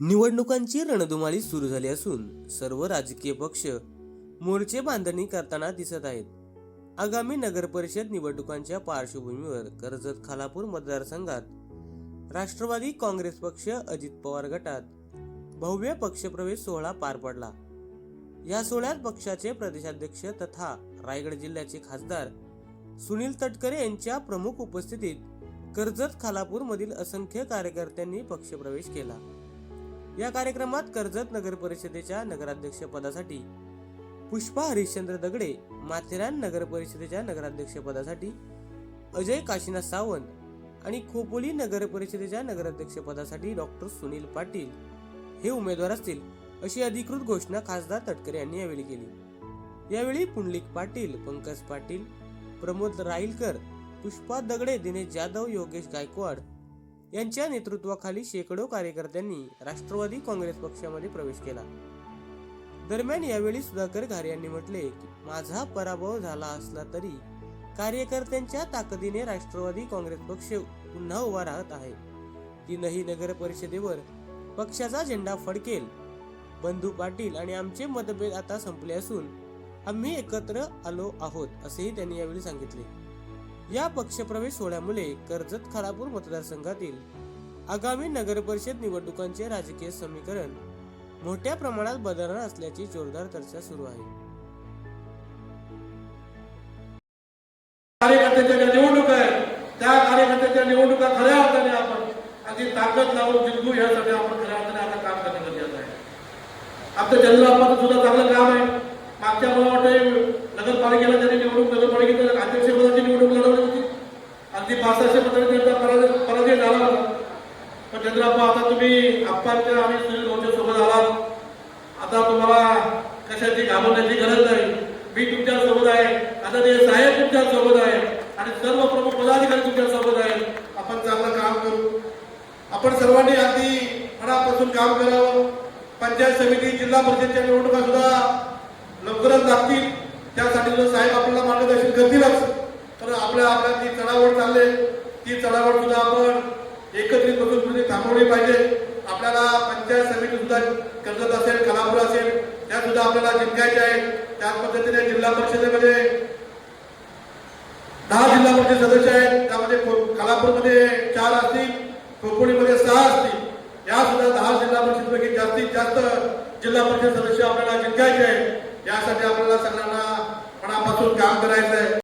निवडणुकांची रणधुमाळी सुरू झाली असून सर्व राजकीय पक्ष मोर्चे बांधणी करताना दिसत आहेत. आगामी नगरपरिषद निवडणुकांच्या पार्श्वभूमीवर कर्जत खालापूर मतदारसंघात राष्ट्रवादी काँग्रेस पक्ष अजित पवार गटात भव्य पक्षप्रवेश सोहळा पार पडला. या सोहळ्यात पक्षाचे प्रदेशाध्यक्ष तथा रायगड जिल्ह्याचे खासदार सुनील तटकरे यांच्या प्रमुख उपस्थितीत कर्जत खालापूर मधील असंख्य कार्यकर्त्यांनी पक्षप्रवेश केला. या कार्यक्रमात कर्जत नगर परिषदेच्या नगराध्यक्ष पदासाठी पुष्पा हरिश्चंद्र दगडे माथेरान नगर परिषदेच्या नगराध्यक्ष पदासाठी अजय काशीनाथ सावंत आणि खोपोली नगर परिषदेच्या नगराध्यक्ष पदासाठी डॉक्टर सुनील पाटील हे उमेदवार असतील अशी अधिकृत घोषणा खासदार तटकरे यांनी यावेळी केली. यावेळी पुंडलिक पाटील पंकज पाटील प्रमोद राईलकर पुष्पा दगडे दिनेश जाधव योगेश गायकवाड यांच्या नेतृत्वाखाली शेकडो कार्यकर्त्यांनी राष्ट्रवादी काँग्रेस पक्षामध्ये प्रवेश केला. दरम्यान यावेळी सुधाकर घारे यांनी म्हटले की माझा पराभव झाला असला तरी कार्यकर्त्यांच्या ताकदीने राष्ट्रवादी काँग्रेस पक्ष पुन्हा उभा राहत आहे. तीनही नगर परिषदेवर पक्षाचा झेंडा फडकेल. बंधू पाटील आणि आमचे मतभेद आता संपले असून आम्ही एकत्र आलो आहोत असेही त्यांनी यावेळी सांगितले. या पक्षप्रवेश सोहळ्यामुळे कर्जत खालापूर मतदारसंघातील आगामी नगर परिषद निवडणुकांचे राजकीय समीकरण मोठ्या प्रमाणात बदलणार असल्याची जोरदार चर्चा सुरू आहे. कार्यकर्त्याच्या ज्या निवडणुका आहेत त्या कार्यकर्त्याच्या निवडणुका खऱ्या अर्थाने आपण अगदी ताकद लावून जिंकू यासाठी आपण खऱ्या अर्थाने आता काम करणं गरजेचं आहे. आपल्या चंद्रबाबाचं सुद्धा चांगलं काम आहे. मागच्या मला वाटतं नगरपालिकेला त्यांनी निवडून नगरपालिकेच्या अध्यक्षपदाची अगदी पाचशे त्यांचा पराजय पराजय झाला होता पण चंद्रबाबा आता तुम्ही आप्पांच्या आणि सुनील भाऊच्या आलात. आता तुम्हाला कशाची घाबरण्याची गरज नाही. मी तुमच्यासोबत आहे. आता ते साहेब तुमच्यासोबत आहे. आणि सर्व प्रमुख पदाधिकारी तुमच्यासोबत आहेत. आपण चांगलं काम करू. आपण सर्वांनी अगदी मनापासून काम करावं. पंचायत समिती जिल्हा परिषदच्या निवडणुका सुद्धा लवकरच लागतील. त्यासाठी साहेब आपल्याला मार्गदर्शन करतीलच. तर आपल्या आपल्या ती चढावड चालले ती चढावड सुद्धा आपण एकत्रित बसून म्हणजे थांबवली पाहिजे. आपल्याला पंचायत समिती सुद्धा कर्जत असेल कलापूर असेल त्या सुद्धा आपल्याला जिंकायच्या आहेत. त्याच पद्धतीने जिल्हा परिषदेमध्ये दहा जिल्हा परिषद सदस्य आहेत. त्यामध्ये खो- कलापूरमध्ये चार असतील खोपोलीमध्ये सहा असतील. या सुद्धा दहा जिल्हा परिषदपैकी जास्तीत जास्त जिल्हा परिषद सदस्य आपल्याला जिंकायचे आहेत. यासाठी आपल्याला सगळ्यांना मनापासून काम करायचं आहे